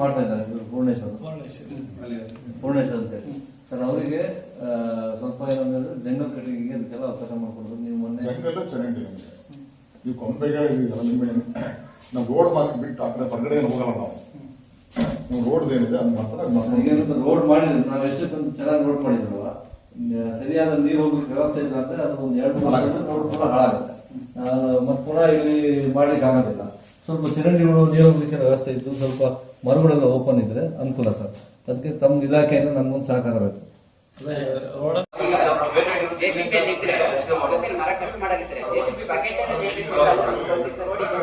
ಮಾಡ್ತಾ ಇದ್ದಾರೆ ಪೂರ್ಣೇಶ್ವರ ಪೂರ್ಣೇಶ್ವರ ಪೂರ್ಣೇಶ್ವರ್ ಅಂತೇಳಿ ಸರ್ ಅವರಿಗೆ ಸ್ವಲ್ಪ ಏನಂದ್ರೆ ಜಂಗಲ್ ಕಟಿಂಗಿಗೆ ಅದಕ್ಕೆಲ್ಲ ಅವಕಾಶ ಮಾಡಿಕೊಡೋದು ನೀವು ಮೊನ್ನೆ ಜಂಗಲ್ ಚರಂಡಿ ನಮಗೆ. ಈ ಕೊಂಬೆಗಳು ನಿಮ್ಮ ನಾವು ರೋಡ್ ಮಾರ್ಕ್ ಬಿಟ್ಟು ಆ ಕಡೆ ಹೊರಗಡೆ ಹೋಗಲ್ಲ ನಾವು. ನಾವು ರೋಡ್ ಏನಿದೆ ಅದು ಮಾತ್ರ ಮಾತ್ರ. ರೋಡ್ ಮಾಡಿದ್ರು. ನಾವು ಎಷ್ಟು ಚೆನ್ನಾಗಿ ರೋಡ್ ಮಾಡಿದ್ರು ಇನ್ನು ಸರಿಯಾದ ನೀರು ಹೋಗ್ಲಿಕ್ಕೆ ವ್ಯವಸ್ಥೆ ಇಲ್ಲ ಅಂದ್ರೆ ಅದು ಒಂದು ಎರಡು ಮೂರು ರೋಡ್ ಪುನಃ ಹಾಳಾಗುತ್ತೆ. ಮತ್ತೆ ಪುನಃ ಇಲ್ಲಿ ಮಾಡ್ಲಿಕ್ಕೆ ಆಗೋದಿಲ್ಲ. ಸ್ವಲ್ಪ ಚರಂಡಿಗಳು ನೀರು ಹೋಗ್ಲಿಕ್ಕೆ ವ್ಯವಸ್ಥೆ ಇದ್ದು ಸ್ವಲ್ಪ ಮರಗಳೆಲ್ಲ ಓಪನ್ ಇದ್ರೆ ಅನುಕೂಲ ಸರ್. ಅದಕ್ಕೆ ತಮ್ಮ ಇಲಾಖೆಯಿಂದ ನಮ್ಗೊಂದು ಸಹಕಾರ ಬೇಕು. ಜೆಸಿಬಿ ಇದ್ರೆ ಜೊತೆಲಿ ಮರ ಕಟ್ ಮಾಡಾಗಿದ್ರೆ ಜೆಸಿಬಿ ಬಕೆಟ್ ರೋಡಿಗೆ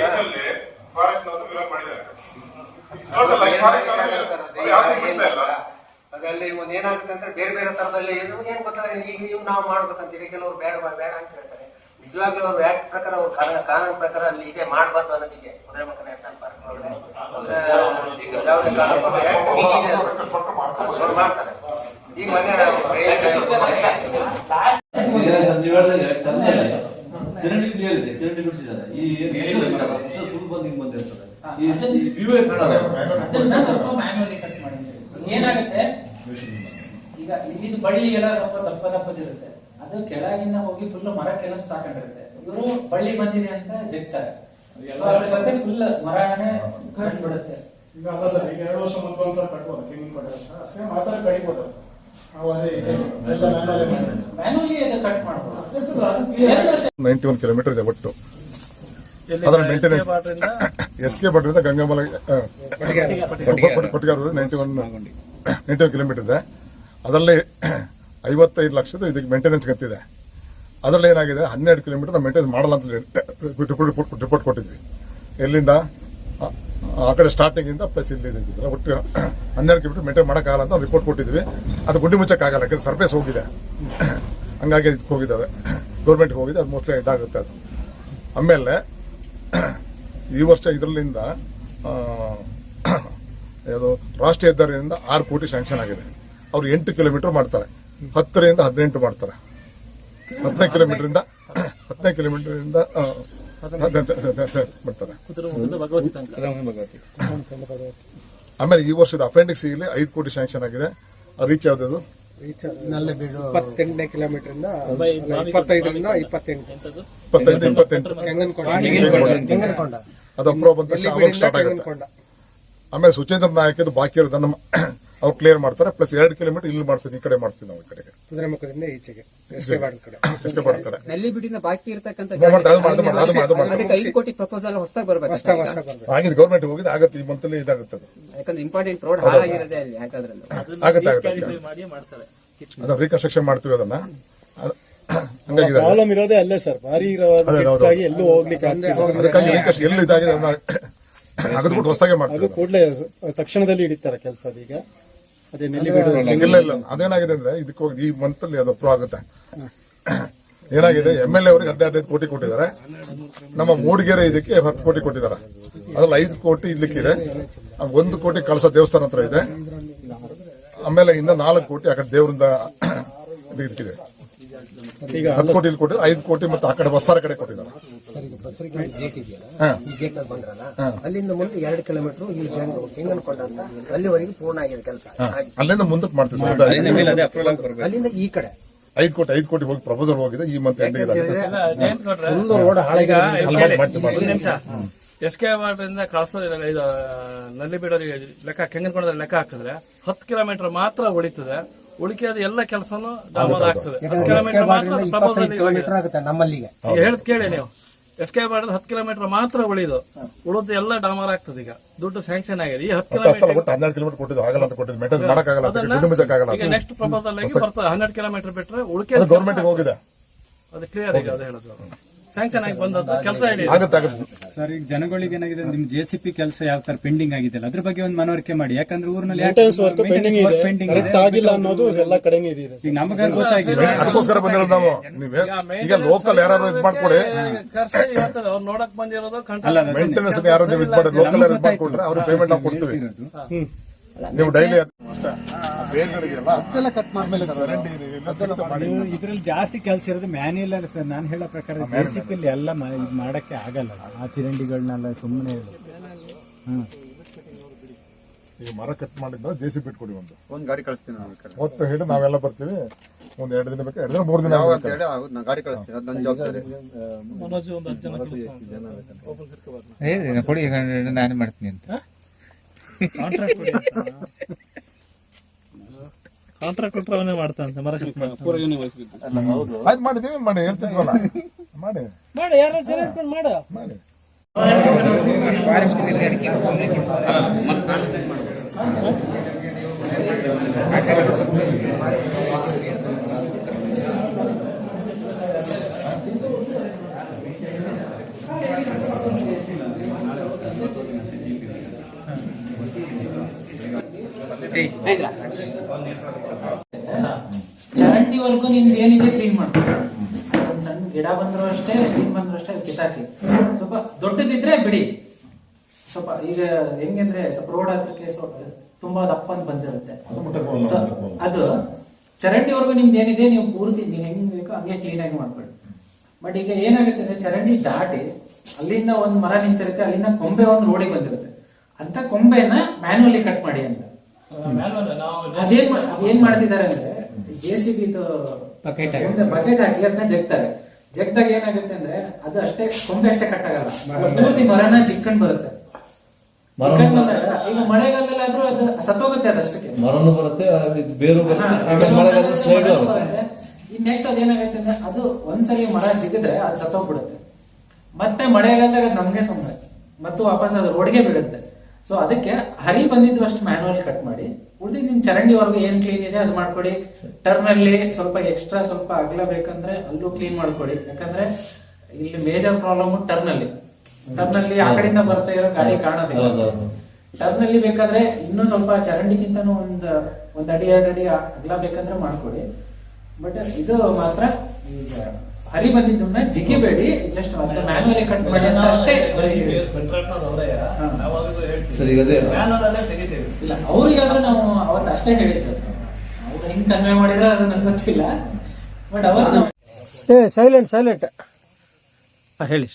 ಯಾಕಂದ್ರೆ ಫಾರೆಸ್ಟ್ ನವರು ವಿರೋಧ ಮಾಡಿದ್ದಾರೆ. ಅದರಲ್ಲಿ ಒಂದು ಏನಾಗುತ್ತೆ ಅಂದ್ರೆ ಬೇರೆ ಬೇರೆ ತರದಲ್ಲಿ ಏನು ಏನ್ ಗೊತ್ತಾ ಈಗ ನೀವು ನಾವು ಮಾಡ್ಬೇಕಂತೀವಿ. ಕೆಲವರು ಬೇಡ ಬೇಡ ಅಂತ ಹೇಳ್ತಾರೆ. ನಿಜವಾಗ್ಲೂ ಅವ್ರು ಆಕ್ಟ್ ಪ್ರಕಾರ ಅವ್ರ ಕಾನೂನು ಪ್ರಕಾರ ಅಲ್ಲಿ ಇದೆ ಮಾಡಬಾರ್ದು ಅನ್ನೋದಿದೆ ಕುದುರೆಮುಖ ನ್ಯಾಷನಲ್ ಪಾರ್ಕ್ ಒಳಗಡೆ ಮಾಡ್ತಾರೆ. ಈಗ ಮೊನ್ನೆ ಈಗ ಸರ್ ನೀವು ಹೇಳಿದ್ರೆ ತಂದೆಯಲ್ಲಿ ಚರಂಡಿ ಕ್ಲಿಯರ್ ಇದೆ ಚರಂಡಿ ಬಿಡಿಸಿದ್ದಾರೆ ಈ ಬಂದು ಹಿಂಗ್ ಬಂದಿರ್ತದೆ ಏನಾಗುತ್ತೆ? ಈಗ ಇಲ್ಲಿದ್ದು ಬಳ್ಳಿ ಎಲ್ಲ ಸ್ವಲ್ಪ ದಪ್ಪ ದಪ್ಪದಿರುತ್ತೆ ಅದು ಕೆಳಗಿನ ಹೋಗಿ ಫುಲ್ ಮರಕ್ಕೆಲ್ಲ ಸುತ್ತಾಕೊಂಡಿರುತ್ತೆ ಇವರು ಬಳ್ಳಿ ಬಂದಿದೆ ಅಂತ ಜಗ್ತಾರೆ ಜೊತೆ ಫುಲ್ ಮರನೇ ಬಿಡುತ್ತೆ ಈಗ ಅಲ್ಲ ಸರ್ ಈಗ ಎರಡು ವರ್ಷ ಮುಂದೆ ಒಂದ್ಸಲ ಕಟ್ಬೋದು ಕಿಂಗ್ ಕೊಟ್ಟರೆ ಅಂತ. ಸೇಮ್ ಆ ಥರ ಕಡಿಬೋದು. ನೈಂಟಿ ಒನ್ ಕಿಲೋಮೀಟರ್ ಇದೆ ಒಟ್ಟು. ಅದರ maintenance S K ಭಟ್ರಿಂದ Gangamala Kottigara ninety one ninety one kilometre ಇದೆ. ಅದರಲ್ಲಿ ಐವತ್ತೈದು ಲಕ್ಷದ ಇದಕ್ಕೆ ಮೇಂಟೆನೆನ್ಸ್ ಗಂತಿದೆ ಅದರಲ್ಲಿ ಏನಾಗಿದೆ? ಹನ್ನೆರಡು ಕಿಲೋಮೀಟರ್ ನಾವು ಮೇಂಟೆನೆನ್ಸ್ ಮಾಡಲ್ಲ ಅಂತ ರಿಪೋರ್ಟ್ ಕೊಟ್ಟಿದ್ವಿ. ಎಲ್ಲಿಂದ? ಆ- ಕಡೆ ಸ್ಟಾರ್ಟಿಂಗಿಂದ ಪ್ಲಸ್ ಇಲ್ಲಿ ಒಟ್ಟು ಹನ್ನೆರಡು ಕಿಲೋಮೀಟರ್ ಮೇಂಟೈನ್ ಮಾಡೋಕ್ಕಾಗಲ್ಲ ಅಂತ ರಿಪೋರ್ಟ್ ಕೊಟ್ಟಿದ್ವಿ. ಅದು ಗುಂಡಿ ಮುಚ್ಚಕ್ಕಾಗಲ್ಲ ಯಾಕಂದ್ರೆ ಸರ್ಫೇಸ್ ಹೋಗಿದೆ. ಹಂಗಾಗಿ ಇದಕ್ಕೆ ಹೋಗಿದ್ದಾವೆ. ಗೌರ್ಮೆಂಟ್ಗೆ ಹೋಗಿದೆ ಅದು ಮೋಸ್ಟ್ಲಿ ಇದಾಗುತ್ತೆ ಅದು. ಆಮೇಲೆ ಈ ವರ್ಷ ಇದರಲ್ಲಿಂದ ಯಾವುದು, ರಾಷ್ಟ್ರೀಯ ಹೆದ್ದಾರಿಯಿಂದ ಆರು ಕೋಟಿ ಸ್ಯಾಂಕ್ಷನ್ ಆಗಿದೆ. ಅವ್ರು ಎಂಟು ಕಿಲೋಮೀಟರ್ ಮಾಡ್ತಾರೆ. ಹತ್ತರಿಂದ ಹದಿನೆಂಟು ಮಾಡ್ತಾರೆ. ಹದಿನೈದು ಕಿಲೋಮೀಟರಿಂದ ಹದಿನೈದು ಕಿಲೋಮೀಟರಿಂದ ಮಾಡ್ತಾರೆ. ಆಮೇಲೆ ಈ ವರ್ಷದ ಅಪೆಂಡಿಕ್ಸ್ ಇಲ್ಲಿ ಐದು ಕೋಟಿ ಸ್ಯಾಂಕ್ಷನ್ ಆಗಿದೆ. ರೀಚ್ ಯಾವ್ದು ಇಪ್ಪತ್ತೆಂಟನೇ ಕಿಲೋಮೀಟರ್ ಇಂದ ಇಪ್ಪತ್ತೈದರಿಂದ ಇಪ್ಪತ್ತೆಂಟು. ಇಪ್ಪತ್ತೈದು ಇಪ್ಪತ್ತೆಂಟು. ಕೆಂಗನಕೊಂಡ. ಅದು ಅಂತ ಸ್ಟಾರ್ಟ್ ಆಗುತ್ತೆ. ಕೆಂಗನಕೊಂಡ? ಆಮೇಲೆ ಸುಚೇಂದ್ರ ಇದು ಬಾಕಿ ಇರೋದನ್ನ ಅವ್ರು ಕ್ಲಿಯರ್ ಮಾಡ್ತಾರೆ ಪ್ಲಸ್ ಎರಡು ಕಿಲೋಮೀಟರ್ ಇಲ್ಲಿ ಮಾಡ್ತೀವಿ ಈ ಕಡೆ ಮಾಡ್ತೀವಿ ನಾವು ಈ ಕಡೆಗೆ. ಕುದುರೆಮುಖದಿಂದ ಈಚೆಗೆ ಎಸ್ ಬಾರ್ಡ್ ಕಡೆ. ನಲ್ಲಿ ಬಿಡಿನ ಬಾಕಿ ಇರ್ತಕ್ಕಂಥ ಅದು ಅದು ಅದು ಅದು ಅದಕ್ಕೆ ಐದು ಕೋಟಿ ಪ್ರಪೋಸಲ್ ಹೊಸದಾಗಿ ಬರಬೇಕು ಹೊಸ ಹೊಸ ಬರ್ಬೇಕು ಆಗಿದೆ ಗೌರ್ಮೆಂಟ್ ಹೋಗಿದೆ ಆಗತ್ತೆ ಈ ಮಂತಲ್ಲಿ ಇದಾಗುತ್ತೆ ಅದು. ಯಾಕಂದ್ರೆ ಇಂಪಾರ್ಟೆಂಟ್ ರೋಡ್ ಹಾಳಾಗಿರೋದೇ ಅಲ್ಲಿ ಯಾಕಂದ್ರೆ ಆಗತ್ತೆ ಆಗುತ್ತೆ. ಅದನ್ನ ರೀಕನ್ಸ್ಟ್ರಕ್ಷನ್ ಮಾಡ್ತೀವಿ ಅದನ್ನ. ಹಂಗಾಗಿ. ಪ್ರಾಬ್ಲಮ್ ಇರೋದೇ ಅಲ್ಲೇ ಸರ್ ಭಾರಿ ಎಲ್ಲೂ ಹೋಗ್ಲಿಕ್ಕೆ ಅದಕ್ಕಾಗಿ ಎಲ್ಲಿ ಇದಾಗಿದೆ ಅದನ್ನ ಅಗದ್ಬಿಟ್ಟು ಹೊಸದಾಗೆ ಅದು ಮಾಡ್ತೀವಿ ಕೂಡಲೇ ತಕ್ಷಣದಲ್ಲಿ ಹಿಡಿತಾರೆ ಕೆಲಸ ಅದೀಗ ಬಿಡು ಇಲ್ಲ ಇಲ್ಲ ಅದೇನಾಗಿದೆ ಅಂದ್ರೆ ಇದಕ್ಕೆ ಹೋಗಿ ಈ ಅಲ್ಲಿ ಅದು ಅಪ್ರೂವ್ ಆಗುತ್ತೆ. ಏನಾಗಿದೆ ಎಂ ಎಲ್ ಎ ಅವರಿಗೆ ಹದಿನೈದು ಕೋಟಿ ಕೊಟ್ಟಿದ್ದಾರೆ. ನಮ್ಮ ಮೂಡಿಗೆರೆ ಇದಕ್ಕೆ ಹತ್ತು ಕೋಟಿ ಕೊಟ್ಟಿದ್ದಾರೆ. ಅದ್ರಲ್ಲಿ ಐದು ಕೋಟಿ ಇಲ್ಲಿಕ್ಕಿದೆ ಒಂದು ಕೋಟಿ ಕಳಸ ದೇವಸ್ಥಾನ ಹತ್ರ ಇದೆ. ಆಮೇಲೆ ಇನ್ನ ನಾಲ್ಕು ಕೋಟಿ ಆ ಕಡೆ ದೇವರಿಂದ ಇದಕ್ಕಿದೆ ಈಗ ಹತ್ತು ಕೋಟಿ ಇಲ್ಲಿ ಕೊಟ್ಟಿದ್ದಾರೆ ಐದು ಕೋಟಿ ಮತ್ತೆ ಆ ಕಡೆ ಬಸ್ಸಾರ ಕಡೆ ಕೊಟ್ಟಿದ್ದಾರೆ. ಅಲ್ಲಿಂದ ಮುಂದೆ ಎರಡು ಕಿಲೋಮೀಟರ್ ಅಂತ ಅಲ್ಲಿವರೆಗೆ ಪೂರ್ಣ ಆಗಿದೆ ಕೆಲಸ. ಅಲ್ಲಿಂದ ಮುಂದಕ್ಕೆ ಮಾಡ್ತೀವಿ ಅಲ್ಲಿಂದ ಈ ಕಡೆ. ಐದು ಕೋಟಿ ಐದು ಕೋಟಿ ಹೋಗಿ ಪ್ರಪೋಸಲ್ ಹೋಗಿದೆ ಈ ಮಂತ್ ಎಂಡಿಗೆ ಫುಲ್ ರೋಡ್ ಹಾಳಾಗಿದೆ ನಿಮಿಷ ಎಸ್ ಕೆ ಇಂದ ಕಳ್ಸೋದಿಲ್ಲ ಇದು ನಲ್ಲಿ ಬಿಡೋರಿಗೆ ಲೆಕ್ಕ ಕೆಂಗನಕೊಂಡದಲ್ಲಿ ಲೆಕ್ಕ ಹಾಕಿದ್ರೆ ಹತ್ತು ಕಿಲೋಮೀಟರ್ ಮಾತ್ರ ಉಳಿತದೆ. ಉಳಿಕೆಯಾದ ಎಲ್ಲ ಕೆಲಸನೂ ಡಾಮರ್ ಆಗ್ತದೆ. ಕಿಲೋಮೀಟರ್ ಮಾತ್ರ ಪ್ರಪೋಸಲ್ ನಮ್ಮಲ್ಲಿಗೆ. ಹೇಳದ್ ಕೇಳಿ ನೀವು. ಎಸ್ ಕೆ ಬಾರ್ಡ್ ಹತ್ತು ಕಿಲೋಮೀಟರ್ ಮಾತ್ರ ಉಳಿದು ಉಳಿದ ಎಲ್ಲ ಡಾಮರ್ ಆಗ್ತದೆ ಈಗ. ದುಡ್ಡು ಸ್ಯಾಂಕ್ಷನ್ ಆಗಿದೆ. ಈ ಹತ್ತು ಕಿಲೋಮೀಟರ್ ಹನ್ನೆರಡು ಕಿಲೋಮೀಟರ್ ಕೊಟ್ಟಿದ್ದು ಆಗಲ್ಲ ಅಂತ ಕೊಟ್ಟಿದ್ದು ಮೇಂಟೈನ್ ಮಾಡಕ್ಕಾಗಲ್ಲ ಈಗ ನೆಕ್ಸ್ಟ್ ಪ್ರಪೋಸಲ್ ಆಗಿ ಬರ್ತದೆ ಹನ್ನೆರಡು ಕಿಲೋಮೀಟರ್ ಬಿಟ್ರೆ ಉಳಿಕೆ ಗೌರ್ಮೆಂಟ್ ಹೋಗಿದೆ. ಅದು ಕ್ಲಿಯರ್ ಈಗ ಅದು ಹೇಳೋದು. ಸ್ಯಾಂಕ್ಷನ್ ಆಗಿ ಬಂದದ್ದು ಕೆಲಸ ಹೇಳಿ ಸರ್ ಈಗ ಜನಗಳಿಗೆ ಏನಾಗಿದೆ ನಿಮ್ ಜೆ ಸಿ ಪಿ ಕೆಲಸ ಯಾವ ತರ ಪೆಂಡಿಂಗ್ ಆಗಿದೆ ಅದ್ರ ಬಗ್ಗೆ ಒಂದು ಮನವರಿಕೆ ಮಾಡಿ. ಯಾಕಂದ್ರೆ ಊರಿನಲ್ಲಿ ಪೆಂಡಿಂಗ್ ಆಗಿಲ್ಲ ಅನ್ನೋದು ಎಲ್ಲ ಕಡೆನೂ ಇದೆ ಈಗ ನಮಗ ಗೊತ್ತಾಗಿದೆ. ಅದಕ್ಕೋಸ್ಕರ ಬಂದಿರೋದು ನಾವು. ನೀವೇ ಈಗ ಲೋಕಲ್ ಯಾರು ಇದು ಮಾಡ್ಕೊಡಿ. ಕರ್ಸಿ ಇವತ್ತು ಅವ್ರು ನೋಡಕ್ ಬಂದಿರೋದು ಅಲ್ಲ ಮೆಂಟೆನೆನ್ಸ್ ಯಾರು ನೀವು ಇದು ಮಾಡಿ ಲೋಕಲ್ ಯಾರು ಅವ್ರಿಗೆ ಪೇಮೆಂಟ್ ನಾವು ಕೊಡ್ತೀವಿ. ನೀವು ಡೈಲಿ ಅದನ್ನೆಲ್ಲ ಕಟ್ ಮಾಡಿದ್ಮೇಲೆ ಮಾಡಿ. ನೀವು ಇದ್ರಲ್ಲಿ ಜಾಸ್ತಿ ಕೆಲಸ ಇರೋದು ಮ್ಯಾನ್ಯಲ್ ಅಲ್ಲ ಸರ್ ನಾನು ಹೇಳೋ ಪ್ರಕಾರ ಬೇಸಿಕಲ್ಲಿ ಎಲ್ಲ ಮ- ಮಾಡಕ್ಕೆ ಆಗಲ್ಲ. ಆ ಚಿರಂಡಿಗಳನ್ನೆಲ್ಲ ಸುಮ್ಮನೆ ಹ್ಮ್. ಈಗ ಮರ ಕಟ್ ಮಾಡಿದ್ದ ಜೆ ಸಿ ಬಿಟ್ಕೊಡಿ ಒಂದು. ಒಂದು ಗಾಡಿ ಕಳಿಸ್ತೀನಿ ನಾನು. ಹೊತ್ತು ಹೇಳಿ ನಾವೆಲ್ಲ ಬರ್ತೀವಿ. ಒಂದ್ ಎರಡು ದಿನ ಬೇಕು ಎರಡು ದಿನ ಮೂರು ದಿನ ಯಾವ ಅಂತ ಹೇಳಿ ನಾನು ಗಾಡಿ ಕಳಿಸ್ತೀನಿ ಅದು ನನ್ನ ಜವಾಬ್ದಾರಿ. ಮನೋಜ್ ಒಂದು ಹತ್ತು ಜನ ಒಬ್ಬನ್ ಕರ್ಕೊಬರ್ತೀನಿ. ಹೇಳಿದೆ ಕೊಡಿ ಈಗ ನಾನು ಮಾಡ್ತೀನಿ ಅಂತ. ಕಾಂಟ್ರಾಕ್ಟ್ ಕಾಂಟ್ರಾಕ್ಟ್ ಕೊಟ್ರೆ ಅವನೇ ಮಾಡ್ತಾನಂತೆ ಮರ ಕಟ್ ಮಾಡ್ತಾನೆ. ಆಯ್ತು ಮಾಡಿ ನೀವೇ ಮಾಡಿ ಹೇಳ್ತಿದ್ವಲ್ಲ? ಮಾಡಿ. ಮಾಡು ಯಾರು ಜನ ಮಾಡು. ಮಾಡಿ ನಿಮ್ದು ಏನಿದೆ ಕ್ಲೀನ್ ಮಾಡ್ಬೇಕು ಒಂದ್ ಸಣ್ಣ ಗಿಡ ಕ್ಲೀನ್ ಬಂದ್ರು ಅಷ್ಟೇ ಕಿತ್ತಾಕಿ ಸ್ವಲ್ಪ ದೊಡ್ಡದಿದ್ರೆ ಬಿಡಿ. ಸ್ವಲ್ಪ ಈಗ ಹೆಂಗಂದ್ರೆ ಸ್ವಲ್ಪ ರೋಡ್ ಹತ್ರಕ್ಕೆ ಸ್ವಲ್ಪ ತುಂಬಾ ದಪ್ಪ ಅಂತ ಬಂದಿರುತ್ತೆ. ಅದು ಚರಂಡಿವರೆಗೂ ನಿಮ್ದು ಏನಿದೆ ನೀವು ಪೂರ್ತಿ ನೀವು ಹೆಂಗ್ ಬೇಕೋ ಹಂಗೆ ಕ್ಲೀನ್ ಆಗಿ ಮಾಡ್ಕೊಳ್ಳಿ. ಬಟ್ ಈಗ ಏನಾಗುತ್ತೆ ಅಂದ್ರೆ ಚರಂಡಿ ದಾಟಿ ಅಲ್ಲಿಂದ ಒಂದ್ ಮರ ನಿಂತಿರುತ್ತೆ ಅಲ್ಲಿಂದ ಕೊಂಬೆ ಒಂದು ರೋಡಿಗೆ ಬಂದಿರುತ್ತೆ. ಅಂತ ಕೊಂಬೆನ ಮ್ಯಾನ್ಯಲಿ ಕಟ್ ಮಾಡಿ ಅಂತ. ಅದೇನ್ ಏನ್ ಮಾಡ್ತಿದ್ದಾರೆ ಅಂದ್ರೆ J C B bucket bucket ಹಾಕಿ ಅದನ್ನ ಜಗ್ತಾರೆ. ಜಗ್ದಾಗ ಏನಾಗುತ್ತೆ ಅಂದ್ರೆ ಅದು ಅಷ್ಟೇ ಕೊಂಬೆ ಅಷ್ಟೇ ಕಟ್ಟಾಗಲ್ಲ ಪೂರ್ತಿ ಮರನ ಚಿಕ್ಕಂಡ್ ಬರುತ್ತೆ. ಈಗ ಮಳೆಗಾಲದಲ್ಲಿ ಈಗ ಮಳೆಗಾಲದಲ್ಲಾದ್ರೂ ಅದು ಸತ್ತೋಗುತ್ತೆ ಅದಷ್ಟಕ್ಕೆ. ಮರನು ಬರುತ್ತೆ ಇದು ಬೇರು ಬರುತ್ತೆ ಆಗುತ್ತೆ ನೆಕ್ಸ್ಟ್ ಅದೇನಾಗುತ್ತೆ ಅಂದ್ರೆ ಅದು ಒಂದ್ಸಲಿ ಮರ ಜಿಗಿದ್ರೆ ಅದು ಸತ್ತೋಗ್ಬಿಡುತ್ತೆ. ಮತ್ತೆ ಮಳೆಗಾಲದಾಗ ಅದು ನಮ್ಗೆ ತೊಂದರೆ. ಮತ್ತು ವಾಪಸ್ ಅದು ರೋಡ್ಗೆ ಬೀಳುತ್ತೆ. ಸೊ ಅದಕ್ಕೆ ಹರಿ ಬಂದಿದ್ದು ಅಷ್ಟು ಮ್ಯಾನುವಲ್ ಕಟ್ ಮಾಡಿ. ಉಳಿದು ನಿಮ್ ಚರಂಡಿವರೆಗೂ ಏನ್ ಕ್ಲೀನ್ ಇದೆ ಅದು ಮಾಡ್ಕೊಡಿ. ಟರ್ನಲ್ಲಿ ಸ್ವಲ್ಪ ಎಕ್ಸ್ಟ್ರಾ ಸ್ವಲ್ಪ ಅಗಲ ಬೇಕಂದ್ರೆ ಅಲ್ಲೂ ಕ್ಲೀನ್ ಮಾಡ್ಕೊಡಿ. ಯಾಕಂದ್ರೆ ಇಲ್ಲಿ ಮೇಜರ್ ಪ್ರಾಬ್ಲಮ್ ಟರ್ನಲ್ಲಿ ಟರ್ನಲ್ಲಿ ಟರ್ನ್ ಅಲ್ಲಿ ಆ ಕಡೆಯಿಂದ ಬರ್ತಾ ಇರೋ ಗಾಡಿ ಕಾಣೋದಿಲ್ಲ. ಟರ್ನಲ್ಲಿ ಟರ್ನ್ ಅಲ್ಲಿ ಬೇಕಾದ್ರೆ ಇನ್ನೂ ಸ್ವಲ್ಪ ಚರಂಡಿಗಿಂತನೂ ಒಂದು ಒಂದ್ ಅಡಿ ಎರಡು ಅಡಿ ಅಗಲ ಬೇಕಂದ್ರೆ ಮಾಡ್ಕೊಡಿ. ಬಟ್ ಇದು ಮಾತ್ರ ಈಗ ಹರಿ ಬಂದಿದ್ದನ್ನ ಜಿಗಿಬೇಡಿ ಜಸ್ಟ್ ಮ್ಯಾನುವಲಿ ಕಟ್ ಮಾಡಿ ಅಂತ ಅಷ್ಟೇ ಅವರೇ ಸರಿ ಅದೇ ಇಲ್ಲ ಅವ್ರಿಗಾದ್ರೆ ನಾವು ಅವತ್ತು ಅಷ್ಟೇ ಹೇಳಿದ್ದು. ಅವ್ರು ಹೆಂಗ್ ಕನ್ವೆ ಮಾಡಿದ್ರೆ ಅದು ನಂಗೆ ಗೊತ್ತಿಲ್ಲ. ಬಟ್ ಅವತ್ತು ನಾವು ಏ ಸೈಲೆಂಟ್ ಸೈಲೆಂಟ್ ಹೇಳಿ.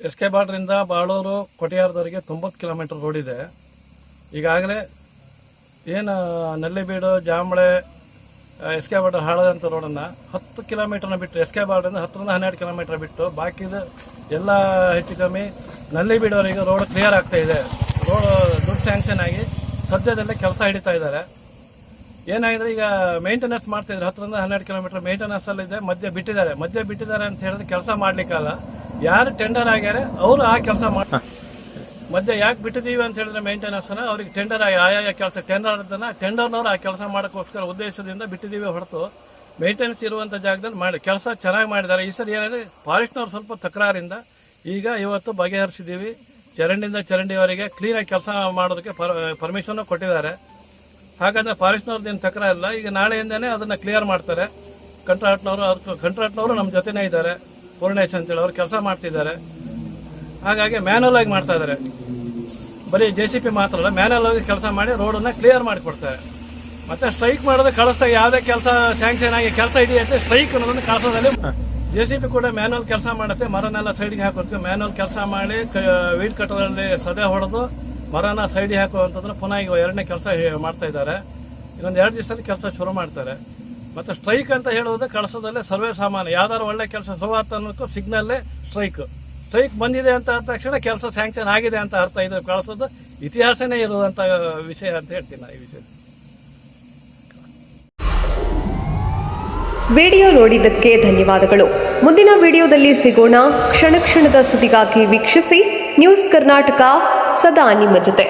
ಎಸ್ ಕೆ ಬಾರ್ಡ್ರಿಂದ ಬಾಳೂರು ಕೊಟಿಯಾರದವರೆಗೆ ತೊಂಬತ್ತು ಕಿಲೋಮೀಟರ್ ರೋಡ್ ಇದೆ. ಈಗಾಗಲೇ ಏನು Nallibidu Jambale S K border ಹಾಳದಂತ ರೋಡನ್ನು ಹತ್ತು ಕಿಲೋಮೀಟರ್ನ ಬಿಟ್ಟು ಎಸ್ ಕೆ ಬಾರ್ಡ್ರಿಂದ ಹತ್ತರಿಂದ ಹನ್ನೆರಡು ಕಿಲೋಮೀಟರ್ ಬಿಟ್ಟು ಬಾಕಿದು ಎಲ್ಲ ಹೆಚ್ಚು ಕಮ್ಮಿ ನಲ್ಲಿ ಬಿಡೋರಿಗೆ ರೋಡ್ ಕ್ಲಿಯರ್ ಆಗ್ತಾ ಇದೆ. ರೋಡ್ ದುಡ್ಡು ಸ್ಯಾಂಕ್ಷನ್ ಆಗಿ ಸದ್ಯದಲ್ಲೇ ಕೆಲಸ ಹಿಡಿತಾ ಇದ್ದಾರೆ. ಏನಾಗಿದೆ ಈಗ ಮೇಂಟೆನೆನ್ಸ್ ಮಾಡ್ತಾ ಇದ್ರು ಹತ್ತರಿಂದ ಹನ್ನೆರಡು ಕಿಲೋಮೀಟರ್ ಮೇಂಟೆನೆನ್ಸ್ ಅಲ್ಲಿ ಇದೆ. ಮಧ್ಯೆ ಬಿಟ್ಟಿದ್ದಾರೆ. ಮಧ್ಯ ಬಿಟ್ಟಿದ್ದಾರೆ ಅಂತ ಹೇಳಿದ್ರೆ ಕೆಲಸ ಮಾಡಲಿಕ್ಕಲ್ಲ. ಯಾರು ಟೆಂಡರ್ ಆಗ್ಯಾರೆ ಅವರು ಆ ಕೆಲಸ ಮಾಡಿ ಮಧ್ಯೆ ಯಾಕೆ ಬಿಟ್ಟಿದ್ದೀವಿ ಅಂತ ಹೇಳಿದ್ರೆ ಮೇಂಟೆನೆನ್ಸ್ ಅವ್ರಿಗೆ ಟೆಂಡರ್ ಆಗಿ ಕೆಲಸ ಟೆಂಡರ್ ಅದನ್ನ ಟೆಂಡರ್ನವ್ರು ಆ ಕೆಲಸ ಮಾಡೋಕ್ಕೋಸ್ಕರ ಉದ್ದೇಶದಿಂದ ಬಿಟ್ಟಿದ್ದೀವಿ ಹೊರತು ಮೇಂಟೆನೆನ್ಸ್ ಇರುವಂಥ ಜಾಗದಲ್ಲಿ ಮಾಡಿ, ಕೆಲಸ ಚೆನ್ನಾಗಿ ಮಾಡಿದ್ದಾರೆ. ಈ ಸರಿ ಏನಂದರೆ ಫಾರೆಸ್ಟ್ನವ್ರು ಸ್ವಲ್ಪ ತಕರಾರಿಂದ ಈಗ ಇವತ್ತು ಬಗೆಹರಿಸಿದ್ದೀವಿ ಚರಂಡಿಯಿಂದ ಚರಂಡಿವರೆಗೆ ಕ್ಲೀನಾಗಿ ಕೆಲಸ ಮಾಡೋದಕ್ಕೆ ಪರ್ಮಿಷನ್ನು ಕೊಟ್ಟಿದ್ದಾರೆ. ಹಾಗಾದ್ರೆ ಫಾರೆಸ್ಟ್ನವ್ರದ್ದು ಏನು ತಕರಾರು ಇಲ್ಲ. ಈಗ ನಾಳೆಯಿಂದನೇ ಅದನ್ನ ಕ್ಲಿಯರ್ ಮಾಡ್ತಾರೆ. ಕಂಟ್ರಾಕ್ಟ್ನವರು ಅವ್ರ ಕಂಟ್ರಾಕ್ಟ್ನವರು ನಮ್ಮ ಜೊತೆನೇ ಇದ್ದಾರೆ. ಪೂರ್ಣೇಶ್ ಅಂತೇಳಿ ಅವ್ರು ಕೆಲಸ ಮಾಡ್ತಿದ್ದಾರೆ. ಹಾಗಾಗಿ ಮ್ಯಾನುವಲ್ ಆಗಿ ಮಾಡ್ತಾ ಇದ್ದಾರೆ ಬರೀ ಜೆ ಸಿ ಪಿ ಮಾತ್ರ ಅಲ್ಲ ಮ್ಯಾನುವಲ್ ಆಗಿ ಕೆಲಸ ಮಾಡಿ ರೋಡನ್ನ ಕ್ಲಿಯರ್ ಮಾಡಿಕೊಡ್ತಾರೆ ಮತ್ತೆ ಸ್ಟ್ರೈಕ್ ಮಾಡೋದು ಕಳಿಸ್ದಾಗ ಯಾವುದೇ ಕೆಲಸ ಸ್ಯಾಂಕ್ಷನ್ ಆಗಿ ಕೆಲಸ ಇದೆಯಂತೆ ಸ್ಟ್ರೈಕ್ ಅನ್ನೋದನ್ನು ಕಳಿಸೋದಲ್ಲಿ ಜೆ ಸಿ ಪಿ ಕೂಡ ಮ್ಯಾನುವಲ್ ಕೆಲಸ ಮಾಡುತ್ತೆ. ಮರನೆಲ್ಲ ಸೈಡ್ಗೆ ಹಾಕೋದಕ್ಕೆ ಮ್ಯಾನುವಲ್ ಕೆಲಸ ಮಾಡಿ ವೀಟ್ ಕಟ್ಟೋದ್ರಲ್ಲಿ ಸದೆ ಹೊಡೆದು ಮರನ ಸೈಡಿಗೆ ಅಂತಂದ್ರೆ ಪುನಃ ಈಗ ಎರಡನೇ ಕೆಲಸ ಮಾಡ್ತಾ ಇದ್ದಾರೆ. ಇನ್ನೊಂದು ಎರಡು ದಿವಸದಲ್ಲಿ ಕೆಲಸ ಶುರು ಮಾಡ್ತಾರೆ. ಮತ್ತೆ ಸ್ಟ್ರೈಕ್ ಅಂತ ಹೇಳುವುದು ಕಳಸದಲ್ಲೇ ಸರ್ವೇ ಸಾಮಾನ್ಯ. ಯಾವ್ದಾದ್ರು ಒಳ್ಳೆ ಕೆಲಸ ಶುರುವಾತ ಅನ್ನೋಕ್ಕೂ ಸಿಗ್ನಲ್ಲೇ ಸ್ಟ್ರೈಕ್ ಸ್ಟ್ರೈಕ್ ಬಂದಿದೆ ಅಂತ ಆದ ತಕ್ಷಣ ಕೆಲಸ ಸ್ಯಾಂಕ್ಷನ್ ಆಗಿದೆ ಅಂತ ಅರ್ಥ ಇದು, ಕಳಿಸೋದು. ಇತಿಹಾಸನೇ ಇರುವಂಥ ವಿಷಯ ಅಂತ ಹೇಳ್ತೀನಿ ಈ ವಿಷಯ ವಿಡಿಯೋ ನೋಡಿದ್ದಕ್ಕೆ ಧನ್ಯವಾದಗಳು. ಮುಂದಿನ ವಿಡಿಯೋದಲ್ಲಿ ಸಿಗೋಣ. ಕ್ಷಣ ಕ್ಷಣದ ಸುದ್ದಿಗಾಗಿ ವೀಕ್ಷಿಸಿ. ನ್ಯೂಸ್ ಕರ್ನಾಟಕ ಸದಾ ನಿಮ್ಮ ಜೊತೆ.